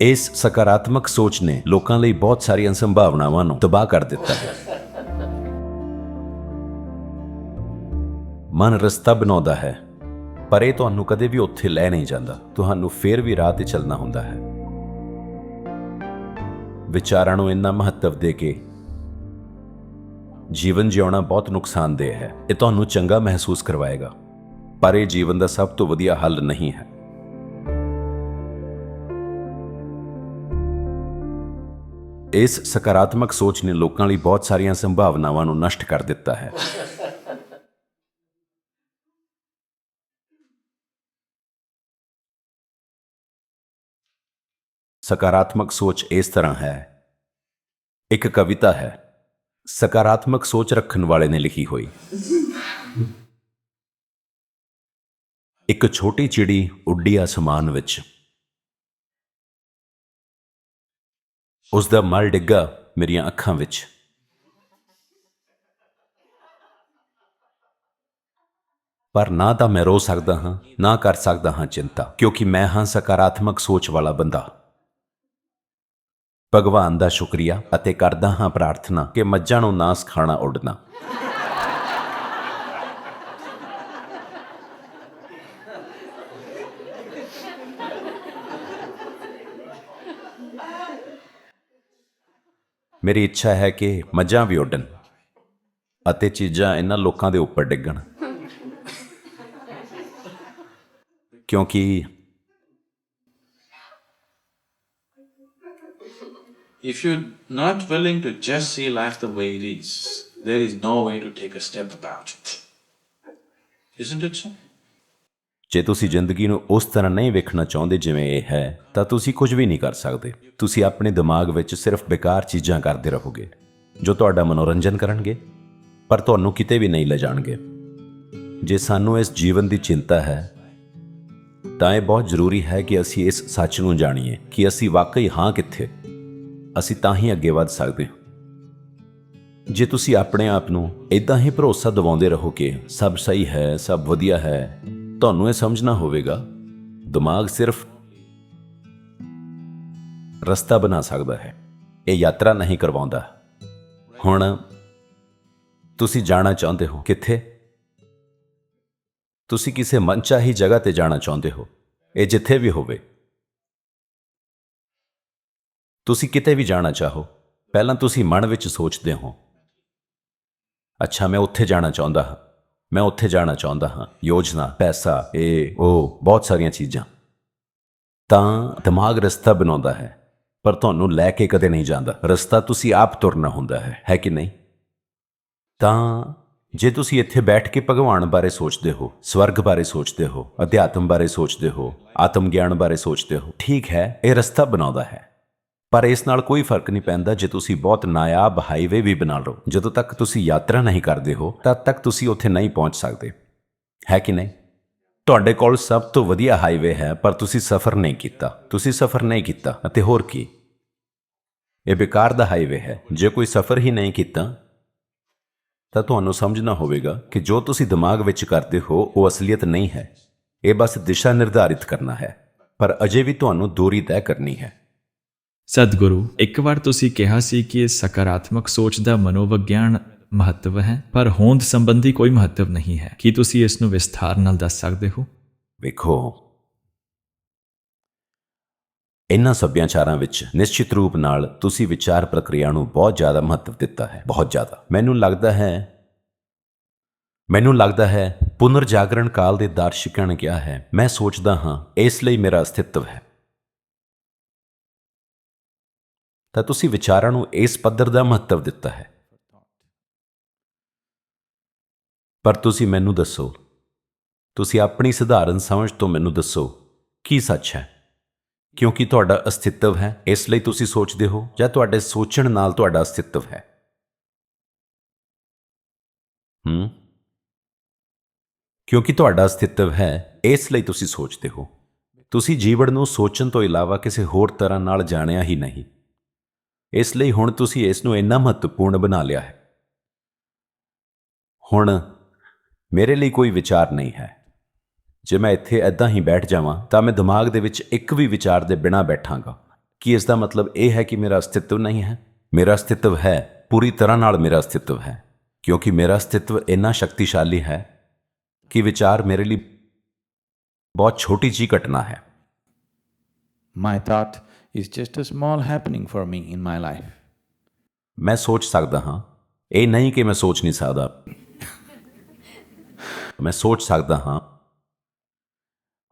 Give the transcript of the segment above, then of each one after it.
ਇਸ ਸਕਾਰਾਤਮਕ ਸੋਚ ਨੇ ਲੋਕਾਂ ਲਈ ਬਹੁਤ ਸਾਰੀਆਂ ਸੰਭਾਵਨਾਵਾਂ ਨੂੰ ਤਬਾਹ ਕਰ ਦਿੱਤਾ ਹੈ। ਮਨ ਰਸਤਾ ਬਣਾਉਂਦਾ ਹੈ, ਪਰ ਇਹ ਤੁਹਾਨੂੰ ਕਦੇ ਵੀ ਉੱਥੇ ਲੈ ਨਹੀਂ ਜਾਂਦਾ। ਤੁਹਾਨੂੰ ਫੇਰ ਵੀ ਰਾਹ ਤੇ ਚੱਲਣਾ ਹੁੰਦਾ ਹੈ। ਵਿਚਾਰਾਂ ਨੂੰ ਇੰਨਾ ਮਹੱਤਵ ਦੇ ਕੇ ਜੀਵਨ ਜਿਉਣਾ ਬਹੁਤ ਨੁਕਸਾਨਦੇਹ ਹੈ। ਇਹ ਤੁਹਾਨੂੰ ਚੰਗਾ ਮਹਿਸੂਸ ਕਰਵਾਏਗਾ। ਪਰ ਇਹ ਜੀਵਨ ਦਾ ਸਭ ਤੋਂ ਵਧੀਆ ਹੱਲ ਨਹੀਂ ਹੈ। ਇਸ ਸਕਾਰਾਤਮਕ ਸੋਚ ਨੇ ਲੋਕਾਂ ਲਈ ਬਹੁਤ ਸਾਰੀਆਂ ਸੰਭਾਵਨਾਵਾਂ ਨੂੰ ਨਸ਼ਟ ਕਰ ਦਿੱਤਾ ਹੈ। ਸਕਾਰਾਤਮਕ ਸੋਚ ਇਸ ਤਰ੍ਹਾਂ ਹੈ। ਇੱਕ ਕਵਿਤਾ ਹੈ, ਸਕਾਰਾਤਮਕ ਸੋਚ ਰੱਖਣ ਵਾਲੇ ਨੇ ਲਿਖੀ ਹੋਈ। ਇੱਕ ਛੋਟੀ ਚਿੜੀ ਉੱਡੀ ਅਸਮਾਨ ਵਿੱਚ। ਉਸ ਦਾ ਮਲ ਡਿੱਗਾ ਮੇਰੀਆਂ ਅੱਖਾਂ ਵਿੱਚ। ਪਰ ਨਾ ਤਾਂ ਮੈਂ ਰੋ ਸਕਦਾ ਹਾਂ, ਨਾ ਕਰ ਸਕਦਾ ਹਾਂ ਚਿੰਤਾ, ਕਿਉਂਕਿ ਮੈਂ ਹਾਂ ਸਕਾਰਾਤਮਕ ਸੋਚ ਵਾਲਾ ਬੰਦਾ। ਭਗਵਾਨ ਦਾ ਸ਼ੁਕਰੀਆ ਅਤੇ ਕਰਦਾ ਹਾਂ ਪ੍ਰਾਰਥਨਾ ਕਿ ਮੱਝਾਂ ਨੂੰ ਨਾ ਸਿਖਾਣਾ ਉੱਡਣਾ। ਮੇਰੀ ਇੱਛਾ ਹੈ ਕਿ ਮੱਝਾਂ ਵੀ ਉੱਡਣ ਅਤੇ ਚੀਜ਼ਾਂ ਇਹਨਾਂ ਲੋਕਾਂ ਦੇ ਉੱਪਰ ਡਿੱਗਣ ਕਿਉਂਕਿ If you're not willing to just see life the way it is, there is no way to take a step about it. Isn't it so? ਜੇ ਤੁਸੀਂ ਜ਼ਿੰਦਗੀ ਨੂੰ ਉਸ ਤਰ੍ਹਾਂ ਨਹੀਂ ਵੇਖਣਾ ਚਾਹੁੰਦੇ ਜਿਵੇਂ ਇਹ ਹੈ, ਤਾਂ ਤੁਸੀਂ ਕੁਝ ਵੀ ਨਹੀਂ ਕਰ ਸਕਦੇ। ਤੁਸੀਂ ਆਪਣੇ ਦਿਮਾਗ ਵਿੱਚ ਸਿਰਫ ਬੇਕਾਰ ਚੀਜ਼ਾਂ ਕਰਦੇ ਰਹੋਗੇ, ਜੋ ਤੁਹਾਡਾ ਮਨੋਰੰਜਨ ਕਰਨਗੇ, ਪਰ ਤੁਹਾਨੂੰ ਕਿਤੇ ਵੀ ਨਹੀਂ ਲੈ ਜਾਣਗੇ। ਜੇ ਸਾਨੂੰ ਇਸ ਜੀਵਨ ਦੀ ਚਿੰਤਾ ਹੈ, ਤਾਂ ਇਹ ਬਹੁਤ ਜ਼ਰੂਰੀ ਹੈ ਕਿ ਅਸੀਂ ਇਸ ਸੱਚ ਨੂੰ ਜਾਣੀਏ ਕਿ ਅਸੀਂ ਵਾਕਈ ਹਾਂ ਕਿੱਥੇ। ਅਸੀਂ ਤਾਂ ਹੀ ਅੱਗੇ ਵੱਧ ਸਕਦੇ ਹਾਂ। ਜੇ ਤੁਸੀਂ ਆਪਣੇ ਆਪ ਨੂੰ ਇਦਾਂ ਹੀ ਭਰੋਸਾ ਦਿਵਾਉਂਦੇ ਰਹੋ ਕਿ ਸਭ ਸਹੀ ਹੈ, ਸਭ ਵਧੀਆ ਹੈ ਤੁਹਾਨੂੰ ਇਹ ਸਮਝਣਾ ਹੋਵੇਗਾ, ਦਿਮਾਗ ਸਿਰਫ ਰਸਤਾ ਬਣਾ ਸਕਦਾ ਹੈ। ਇਹ ਯਾਤਰਾ ਨਹੀਂ ਕਰਵਾਉਂਦਾ। ਹੁਣ ਤੁਸੀਂ ਜਾਣਾ ਚਾਹੁੰਦੇ ਹੋ ਕਿੱਥੇ? ਤੁਸੀਂ ਕਿਸੇ ਮਨਚਾਹੀ ਜਗ੍ਹਾ ਤੇ ਜਾਣਾ ਚਾਹੁੰਦੇ ਹੋ, ਇਹ ਜਿੱਥੇ ਵੀ ਹੋਵੇ। ਤੁਸੀਂ ਕਿਤੇ ਵੀ ਜਾਣਾ ਚਾਹੋ, ਪਹਿਲਾਂ ਤੁਸੀਂ ਮਨ ਵਿੱਚ ਸੋਚਦੇ ਹੋ, ਅੱਛਾ ਮੈਂ ਉੱਥੇ ਜਾਣਾ ਚਾਹੁੰਦਾ ਹਾਂ। ਮੈਂ ਉੱਥੇ ਜਾਣਾ ਚਾਹੁੰਦਾ ਹਾਂ। ਯੋਜਨਾ, ਪੈਸਾ, ਇਹ, ਉਹ, ਬਹੁਤ ਸਾਰੀਆਂ ਚੀਜ਼ਾਂ। ਤਾਂ ਦਿਮਾਗ ਰਸਤਾ ਬਣਾਉਂਦਾ ਹੈ, ਪਰ ਤੁਹਾਨੂੰ ਲੈ ਕੇ ਕਦੇ ਨਹੀਂ ਜਾਂਦਾ। ਰਸਤਾ ਤੁਸੀਂ ਆਪ ਤੁਰਨਾ ਹੁੰਦਾ ਹੈ ਹੈ ਕਿ ਨਹੀਂ? ਤਾਂ ਜੇ ਤੁਸੀਂ ਇੱਥੇ ਬੈਠ ਕੇ ਭਗਵਾਨ ਬਾਰੇ ਸੋਚਦੇ ਹੋ, ਸਵਰਗ ਬਾਰੇ ਸੋਚਦੇ ਹੋ, ਅਧਿਆਤਮ ਬਾਰੇ ਸੋਚਦੇ ਹੋ ਆਤਮ ਗਿਆਨ ਬਾਰੇ ਸੋਚਦੇ ਹੋ, ਠੀਕ ਹੈ, ਇਹ ਰਸਤਾ ਬਣਾਉਂਦਾ ਹੈ। ਪਰ ਇਸ ਨਾਲ ਕੋਈ ਫ਼ਰਕ ਨਹੀਂ ਪੈਂਦਾ ਜੇ ਤੁਸੀਂ ਬਹੁਤ ਨਾਯਾਬ ਹਾਈਵੇ ਵੀ ਬਣਾ ਲਓ। ਜਦੋਂ ਤੱਕ ਤੁਸੀਂ ਯਾਤਰਾ ਨਹੀਂ ਕਰਦੇ ਹੋ, ਤਦ ਤੱਕ ਤੁਸੀਂ ਉੱਥੇ ਨਹੀਂ ਪਹੁੰਚ ਸਕਦੇ। ਹੈ ਕਿ ਨਹੀਂ? ਤੁਹਾਡੇ ਕੋਲ ਸਭ ਤੋਂ ਵਧੀਆ ਹਾਈਵੇ ਹੈ, ਪਰ ਤੁਸੀਂ ਸਫ਼ਰ ਨਹੀਂ ਕੀਤਾ। ਤੁਸੀਂ ਸਫ਼ਰ ਨਹੀਂ ਕੀਤਾ, ਅਤੇ ਹੋਰ ਕੀ? ਇਹ ਬੇਕਾਰ ਦਾ ਹਾਈਵੇ ਹੈ। ਜੇ ਕੋਈ ਸਫ਼ਰ ਹੀ ਨਹੀਂ ਕੀਤਾ, ਤਾਂ ਤੁਹਾਨੂੰ ਸਮਝਣਾ ਹੋਵੇਗਾ ਕਿ ਜੋ ਤੁਸੀਂ ਦਿਮਾਗ ਵਿੱਚ ਕਰਦੇ ਹੋ, ਉਹ ਅਸਲੀਅਤ ਨਹੀਂ ਹੈ। ਇਹ ਬਸ ਦਿਸ਼ਾ ਨਿਰਧਾਰਿਤ ਕਰਨਾ ਹੈ, ਪਰ ਅਜੇ ਵੀ ਤੁਹਾਨੂੰ ਦੂਰੀ ਤੈਅ ਕਰਨੀ ਹੈ। ਸਤਿਗੁਰੂ, ਇੱਕ ਵਾਰ ਤੁਸੀਂ ਕਿਹਾ ਸੀ ਕਿ ਸਕਾਰਾਤਮਕ ਸੋਚ ਦਾ ਮਨੋਵਿਗਿਆਨ ਮਹੱਤਵ ਹੈ, ਪਰ ਹੋਂਦ ਸੰਬੰਧੀ ਕੋਈ ਮਹੱਤਵ ਨਹੀਂ ਹੈ। ਕੀ ਤੁਸੀਂ ਇਸ ਨੂੰ ਵਿਸਥਾਰ ਨਾਲ ਦੱਸ ਸਕਦੇ ਹੋ? ਵੇਖੋ। ਇਨ੍ਹਾਂ ਸੱਭਿਆਚਾਰਾਂ ਵਿੱਚ ਨਿਸ਼ਚਿਤ ਰੂਪ ਨਾਲ ਤੁਸੀਂ ਵਿਚਾਰ ਪ੍ਰਕਿਰਿਆ ਨੂੰ ਬਹੁਤ ਜ਼ਿਆਦਾ ਮਹੱਤਵ ਦਿੱਤਾ ਹੈ। ਬਹੁਤ ਜ਼ਿਆਦਾ। ਮੈਨੂੰ ਲੱਗਦਾ ਹੈ, ਮੈਨੂੰ ਲੱਗਦਾ ਹੈ ਪੁਨਰ ਜਾਗਰਣ ਕਾਲ ਦੇ ਦਾਰਸ਼ਿਕਾਂ ਨੇ ਕਿਹਾ ਹੈ, ਮੈਂ ਸੋਚਦਾ ਹਾਂ, ਇਸ ਲਈ ਮੇਰਾ ਅਸਤਿਤਵ ਹੈ। ਤਾਂ ਤੁਸੀਂ ਵਿਚਾਰਾਂ ਨੂੰ ਇਸ ਪੱਧਰ ਦਾ ਮਹੱਤਵ ਦਿੱਤਾ ਹੈ। ਪਰ ਤੁਸੀਂ ਮੈਨੂੰ ਦੱਸੋ, ਤੁਸੀਂ ਆਪਣੀ ਸਧਾਰਨ ਸਮਝ ਤੋਂ ਮੈਨੂੰ ਦੱਸੋ, ਕੀ ਸੱਚ ਹੈ? ਕਿਉਂਕਿ ਤੁਹਾਡਾ ਅਸਤਿਤਵ ਹੈ, ਇਸ ਲਈ ਤੁਸੀਂ ਸੋਚਦੇ ਹੋ, ਜਾਂ ਤੁਹਾਡੇ ਸੋਚਣ ਨਾਲ ਤੁਹਾਡਾ ਅਸਤਿਤਵ ਹੈ? ਹੂੰ। ਕਿਉਂਕਿ ਤੁਹਾਡਾ ਅਸਤਿਤਵ ਹੈ, ਇਸ ਲਈ ਤੁਸੀਂ ਸੋਚਦੇ ਹੋ। ਤੁਸੀਂ ਜੀਵਨ ਨੂੰ ਸੋਚਣ ਤੋਂ ਇਲਾਵਾ ਕਿਸੇ ਹੋਰ ਤਰ੍ਹਾਂ ਨਾਲ ਜਾਣਿਆ ਹੀ ਨਹੀਂ। ਇਸ ਲਈ ਹੁਣ ਤੁਸੀਂ ਇਸ ਨੂੰ ਇੰਨਾ ਮਹੱਤਵਪੂਰਨ ਬਣਾ ਲਿਆ ਹੈ। ਹੁਣ ਮੇਰੇ ਲਈ ਕੋਈ ਵਿਚਾਰ ਨਹੀਂ ਹੈ। ਜੇ ਮੈਂ ਇੱਥੇ ਐਦਾਂ ਹੀ ਬੈਠ ਜਾਵਾਂ, ਤਾਂ ਮੈਂ ਦਿਮਾਗ ਦੇ ਵਿੱਚ ਇੱਕ ਵੀ ਵਿਚਾਰ ਦੇ ਬਿਨਾਂ ਬੈਠਾਂਗਾ। ਕਿ ਇਸ ਦਾ ਮਤਲਬ ਇਹ ਹੈ ਕਿ ਮੇਰਾ ਅਸਤਿਤਵ ਨਹੀਂ ਹੈ? ਮੇਰਾ ਅਸਤਿਤਵ ਹੈ, ਪੂਰੀ ਤਰ੍ਹਾਂ ਨਾਲ ਮੇਰਾ ਅਸਤਿਤਵ ਹੈ, ਕਿਉਂਕਿ ਮੇਰਾ ਅਸਤਿਤਵ ਇੰਨਾ ਸ਼ਕਤੀਸ਼ਾਲੀ ਹੈ ਕਿ ਵਿਚਾਰ ਮੇਰੇ ਲਈ ਬਹੁਤ ਛੋਟੀ ਜਿਹੀ ਘਟਨਾ ਹੈ। My thought is just a small happening for me in my life. ਮੈਂ ਸੋਚ ਸਕਦਾ ਹਾਂ। ਇਹ ਨਹੀਂ ਕਿ ਮੈਂ ਸੋਚ ਨਹੀਂ ਸਕਦਾ। ਮੈਂ ਸੋਚ ਸਕਦਾ ਹਾਂ।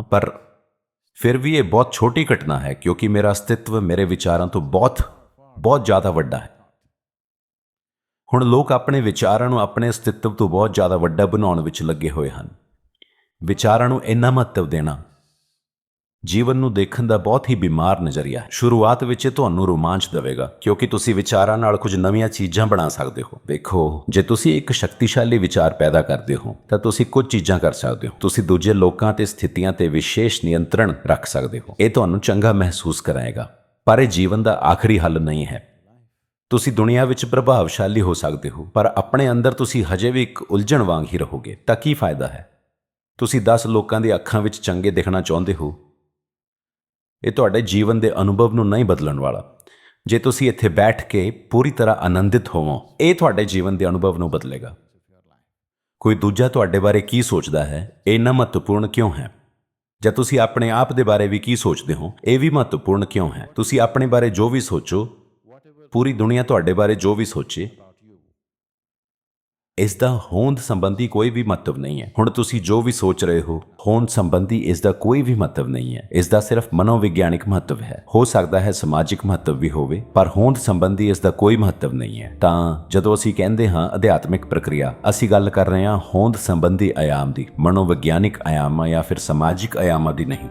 ਪਰ ਫਿਰ ਵੀ ਇਹ ਬਹੁਤ ਛੋਟੀ ਘਟਨਾ ਹੈ ਕਿਉਂਕਿ ਮੇਰਾ ਅਸਤਿਤਵ ਮੇਰੇ ਵਿਚਾਰਾਂ ਤੋਂ ਬਹੁਤ ਬਹੁਤ ਜ਼ਿਆਦਾ ਵੱਡਾ ਹੈ। ਹੁਣ ਲੋਕ ਆਪਣੇ ਵਿਚਾਰਾਂ ਨੂੰ ਆਪਣੇ ਅਸਤਿਤਵ ਤੋਂ ਬਹੁਤ ਜ਼ਿਆਦਾ ਵੱਡਾ ਬਣਾਉਣ ਵਿੱਚ ਲੱਗੇ ਹੋਏ ਹਨ। ਵਿਚਾਰਾਂ ਨੂੰ ਇੰਨਾ ਮਹੱਤਵ ਦੇਣਾ ਜੀਵਨ ਨੂੰ ਦੇਖਣ ਦਾ ਬਹੁਤ ਹੀ ਬਿਮਾਰ ਨਜ਼ਰੀਆ ਹੈ। ਸ਼ੁਰੂਆਤ ਵਿੱਚ ਇਹ ਤੁਹਾਨੂੰ ਰੋਮਾਂਚ ਦੇਵੇਗਾ, ਕਿਉਂਕਿ ਤੁਸੀਂ ਵਿਚਾਰਾਂ ਨਾਲ ਕੁਝ ਨਵੀਆਂ ਚੀਜ਼ਾਂ ਬਣਾ ਸਕਦੇ ਹੋ। ਦੇਖੋ, ਜੇ ਤੁਸੀਂ ਇੱਕ ਸ਼ਕਤੀਸ਼ਾਲੀ ਵਿਚਾਰ ਪੈਦਾ ਕਰਦੇ ਹੋ, ਤਾਂ ਤੁਸੀਂ ਕੁਝ ਚੀਜ਼ਾਂ ਕਰ ਸਕਦੇ ਹੋ। ਤੁਸੀਂ ਦੂਜੇ ਲੋਕਾਂ ਤੇ ਸਥਿਤੀਆਂ ਤੇ ਵਿਸ਼ੇਸ਼ ਨਿਯੰਤਰਣ ਰੱਖ ਸਕਦੇ ਹੋ। ਇਹ ਤੁਹਾਨੂੰ ਚੰਗਾ ਮਹਿਸੂਸ ਕਰਾਏਗਾ। ਪਰ ਇਹ ਜੀਵਨ ਦਾ ਆਖਰੀ ਹੱਲ ਨਹੀਂ ਹੈ। ਤੁਸੀਂ ਦੁਨੀਆ ਵਿੱਚ ਪ੍ਰਭਾਵਸ਼ਾਲੀ ਹੋ ਸਕਦੇ ਹੋ, ਪਰ ਆਪਣੇ ਅੰਦਰ ਤੁਸੀਂ ਹਜੇ ਵੀ ਇੱਕ ਉਲਝਣ ਵਾਂਗ ਹੀ ਰਹੋਗੇ। ਤਾਂ ਕੀ ਫਾਇਦਾ ਹੈ? ਤੁਸੀਂ 10 ਲੋਕਾਂ ਦੀ ਅੱਖਾਂ ਵਿੱਚ ਚੰਗੇ ਦਿਖਣਾ ਚਾਹੁੰਦੇ ਹੋ ਇਹ ਤੁਹਾਡੇ ਜੀਵਨ ਦੇ ਅਨੁਭਵ ਨੂੰ ਨਹੀਂ ਬਦਲਣ ਵਾਲਾ। ਜੇ ਤੁਸੀਂ ਇੱਥੇ ਬੈਠ ਕੇ ਪੂਰੀ ਤਰ੍ਹਾਂ ਆਨੰਦਿਤ ਹੋਵੋ, ਇਹ ਤੁਹਾਡੇ ਜੀਵਨ ਦੇ ਅਨੁਭਵ ਨੂੰ ਬਦਲੇਗਾ। ਕੋਈ ਦੂਜਾ ਤੁਹਾਡੇ ਬਾਰੇ ਕੀ ਸੋਚਦਾ ਹੈ, ਇਹ ਇੰਨਾ ਮਹੱਤਵਪੂਰਨ ਕਿਉਂ ਹੈ? ਜਾਂ ਤੁਸੀਂ ਆਪਣੇ ਆਪ ਦੇ ਬਾਰੇ ਵੀ ਕੀ ਸੋਚਦੇ ਹੋ, ਇਹ ਵੀ ਮਹੱਤਵਪੂਰਨ ਕਿਉਂ ਹੈ? ਤੁਸੀਂ ਆਪਣੇ ਬਾਰੇ ਜੋ ਵੀ ਸੋਚੋ, ਪੂਰੀ ਦੁਨੀਆ ਤੁਹਾਡੇ ਬਾਰੇ ਜੋ ਵੀ ਸੋਚੇ ਇਸ ਦਾ ਹੋਂਦ ਸੰਬੰਧੀ ਕੋਈ ਵੀ ਮਹੱਤਵ ਨਹੀਂ ਹੈ। ਹੁਣ ਤੁਸੀਂ ਜੋ ਵੀ ਸੋਚ ਰਹੇ ਹੋ, ਹੋਂਦ ਸੰਬੰਧੀ ਇਸ ਦਾ ਕੋਈ ਵੀ ਮਹੱਤਵ ਨਹੀਂ ਹੈ। ਇਸ ਦਾ ਸਿਰਫ ਮਨੋਵਿਗਿਆਨਿਕ ਮਹੱਤਵ ਹੈ। ਹੋ ਸਕਦਾ ਹੈ ਸਮਾਜਿਕ ਮਹੱਤਵ ਵੀ ਹੋਵੇ, ਪਰ ਹੋਂਦ ਸੰਬੰਧੀ ਇਸ ਦਾ ਕੋਈ ਮਹੱਤਵ ਨਹੀਂ ਹੈ। ਤਾਂ ਜਦੋਂ ਅਸੀਂ ਕਹਿੰਦੇ ਹਾਂ ਅਧਿਆਤਮਿਕ ਪ੍ਰਕਿਰਿਆ, ਅਸੀਂ ਗੱਲ ਕਰ ਰਹੇ ਹਾਂ ਹੋਂਦ ਸੰਬੰਧੀ ਆਯਾਮ ਦੀ, ਮਨੋਵਿਗਿਆਨਿਕ ਆਯਾਮਾਂ ਜਾਂ ਫਿਰ ਸਮਾਜਿਕ ਆਯਾਮਾਂ ਦੀ ਨਹੀਂ।